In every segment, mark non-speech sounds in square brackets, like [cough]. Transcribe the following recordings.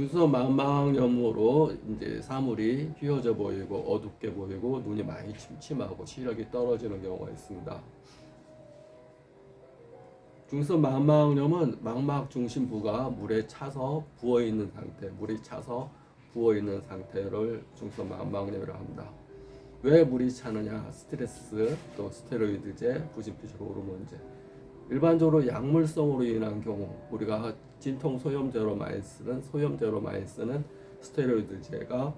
중수성 망망염으로 이제 사물이 휘어져 보이고 어둡게 보이고 눈이 많이 침침하고 시력이 떨어지는 경우가 있습니다. 중수성 망망염은 망막 중심부가 물에 차서 부어 있는 상태, 물이 차서 부어 있는 상태를 중수성 망망염이라고 합니다. 왜 물이 차느냐? 스트레스, 또 스테로이드제, 부진피질 호르몬제. 일반적으로 약물성으로 인한 경우 우리가 진통 소염제로 많이 쓰는 소염제로 많이 쓰는 스테로이드제가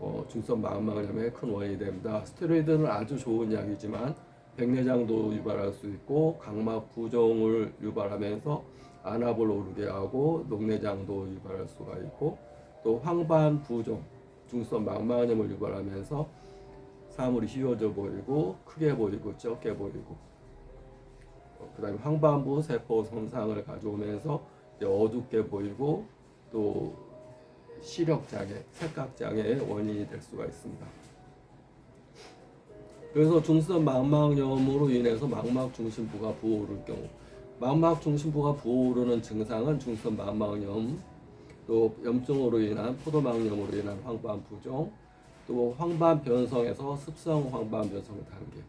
어, 중성 마음막염의 큰 원인이 됩니다. 스테로이드는 아주 좋은 약이지만 백내장도 유발할 수 있고 각막 부종을 유발하면서 안압을 오르게 하고 녹내장도 유발할 수가 있고 또 황반 부종 중성 망막염을 유발하면서 사물이 휘어져 보이고 크게 보이고 적게 보이고 어, 그다음에 황반부 세포 손상을 가져오면서 어둡게 보이고 또 시력 장애, 색각 장애의 원인이 될 수가 있습니다. 그래서 중성 망막염으로 인해서 망막 중심부가 부어오를 경우, 망막 중심부가 부어오르는 증상은 중성 망막염, 또 염증으로 인한 포도막염으로 인한 황반 부종, 또 황반 변성에서 습성 황반 변성 단계,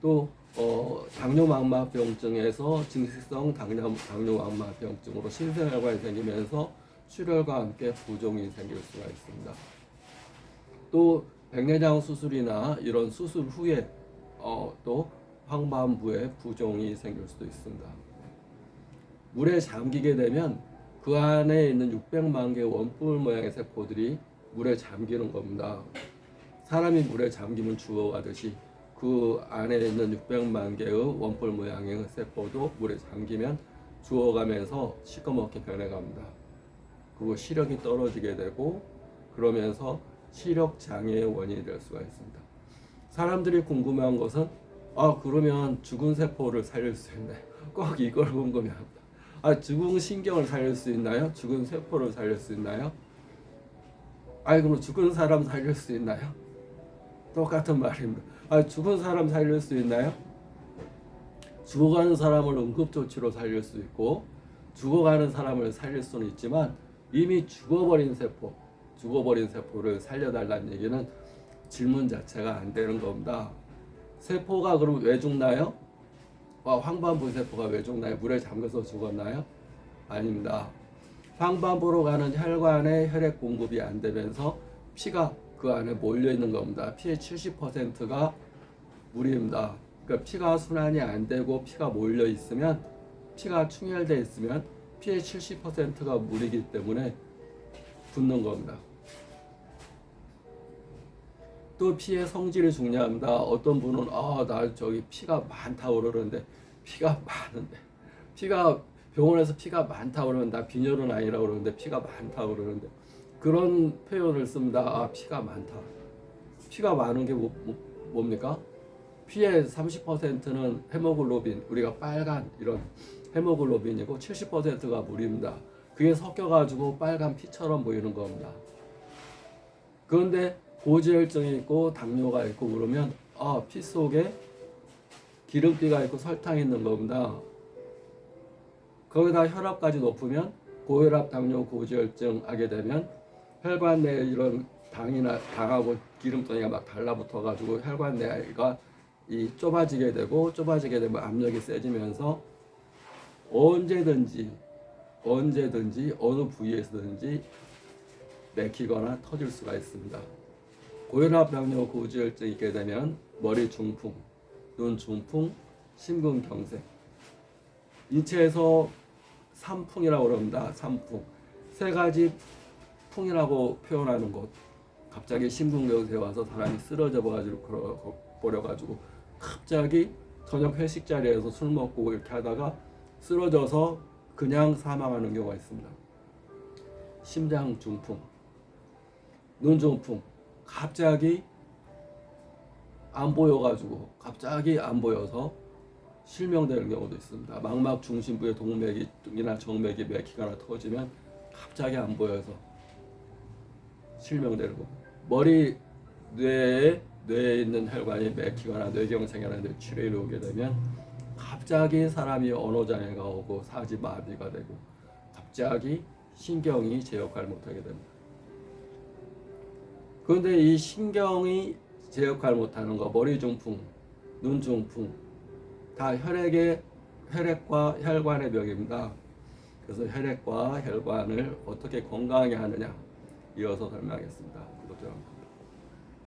또 어, 당뇨망막병증에서 증식성 당뇨, 당뇨망막병증으로 신생혈관이 생기면서 출혈과 함께 부종이 생길 수가 있습니다. 또 백내장 수술이나 이런 수술 후에 어, 또 황반부에 부종이 생길 수도 있습니다. 물에 잠기게 되면 그 안에 있는 600만 개의 원뿔 모양의 세포들이 물에 잠기는 겁니다. 사람이 물에 잠기면 죽어가듯이 그 안에 있는 600만 개의 원뿔 모양의 세포도 물에 잠기면 죽어가면서 시커멓게 변해갑니다. 그리고 시력이 떨어지게 되고 그러면서 시력 장애의 원인이 될 수가 있습니다. 사람들이 궁금한 것은 아 그러면 죽은 세포를 살릴 수 있나요? [laughs] 꼭 이걸 궁금해합니다. 아 죽은 신경을 살릴 수 있나요? 죽은 세포를 살릴 수 있나요? 아이 그럼 죽은 사람 살릴 수 있나요? 똑같은 말입니다. 아, 죽은 사람 살릴 수 있나요? 죽어가는 사람을 응급조치로 살릴 수 있고 죽어가는 사람을 살릴 수는 있지만 이미 죽어버린 세포, 죽어버린 세포를 살려달라는 얘기는 질문 자체가 안 되는 겁니다. 세포가 그럼 왜 죽나요? 아, 황반부 세포가 왜 죽나요? 물에 잠겨서 죽었나요? 아닙니다. 황반부로 가는 혈관에 혈액 공급이 안 되면서 피가 그 안에 몰려 있는 겁니다. 피의 70%가 물입니다. 그러니까 피가 순환이 안 되고 피가 몰려 있으면 피가 충혈돼 있으면 피의 70%가 물이기 때문에 붓는 겁니다. 또 피의 성질이 중요합니다. 어떤 분은 아나 저기 피가 많다고 그러는데 피가 많은데 피가 병원에서 피가 많다고 그러는데 나 빈혈은 아니라고 그러는데 피가 많다고 그러는데 그런 표현을 씁니다. 아, 피가 많다. 피가 많은 게 뭐, 뭐, 뭡니까? 피의 30%는 헤모글로빈, 우리가 빨간 이런 헤모글로빈이고 70%가 물입니다. 그게 섞여가지고 빨간 피처럼 보이는 겁니다. 그런데 고지혈증이 있고 당뇨가 있고 그러면 아, 피 속에 기름기가 있고 설탕이 있는 겁니다. 거기다 혈압까지 높으면 고혈압, 당뇨, 고지혈증 하게 되면 혈관 내에 이런 당이나 당하고 기름덩이가 막 달라붙어 가지고 혈관 내가 이 좁아지게 되고 좁아지게 되면 압력이 세지면서 언제든지 언제든지 어느 부위에서든지 맥히거나 터질 수가 있습니다. 고혈압, 당뇨, 고지혈증 있게 되면 머리 중풍, 눈 중풍, 심근경색, 인체에서 삼풍이라고 그럽니다. 삼풍 세 가지 풍이라고 표현하는 곳 갑자기 심근경색에 와서 사람이 쓰러져 가지고 버려 가지고 갑자기 저녁 회식 자리에서 술 먹고 이렇게 하다가 쓰러져서 그냥 사망하는 경우가 있습니다. 심장 중풍, 눈 중풍, 갑자기 안 보여가지고 갑자기 안 보여서 실명되는 경우도 있습니다. 망막 중심부의 동맥이나 정맥이 맥히거나 터지면 갑자기 안 보여서 실명되는 거. 머리 뇌에 뇌에 있는 혈관이 맥히거나 뇌경색이나 뇌출혈이 오게 되면 갑자기 사람이 언어 장애가 오고 사지 마비가 되고 갑자기 신경이 제 역할을 못하게 됩니다. 그런데 이 신경이 제 역할을 못하는 거, 머리 중풍, 눈 중풍, 다 혈액의 혈액과 혈관의 벽입니다. 그래서 혈액과 혈관을 어떻게 건강하게 하느냐 이어서 설명하겠습니다. 구독자 여러분.